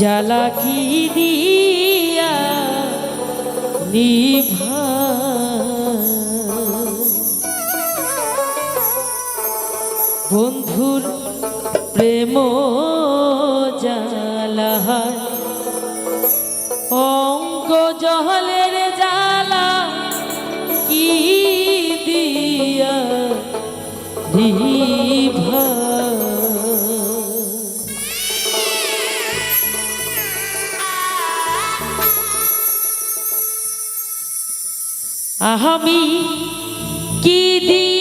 জ্বালা কি দিয়া নিভা আমি কি দিয়ানি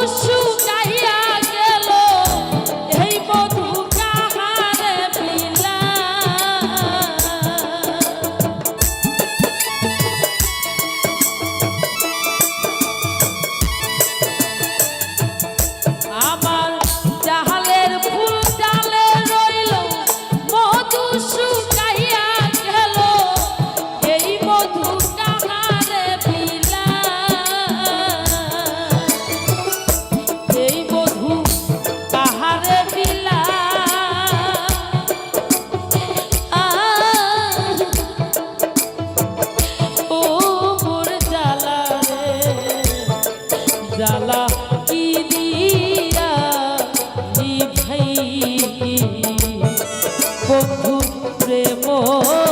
Oh, sure. জ্বালা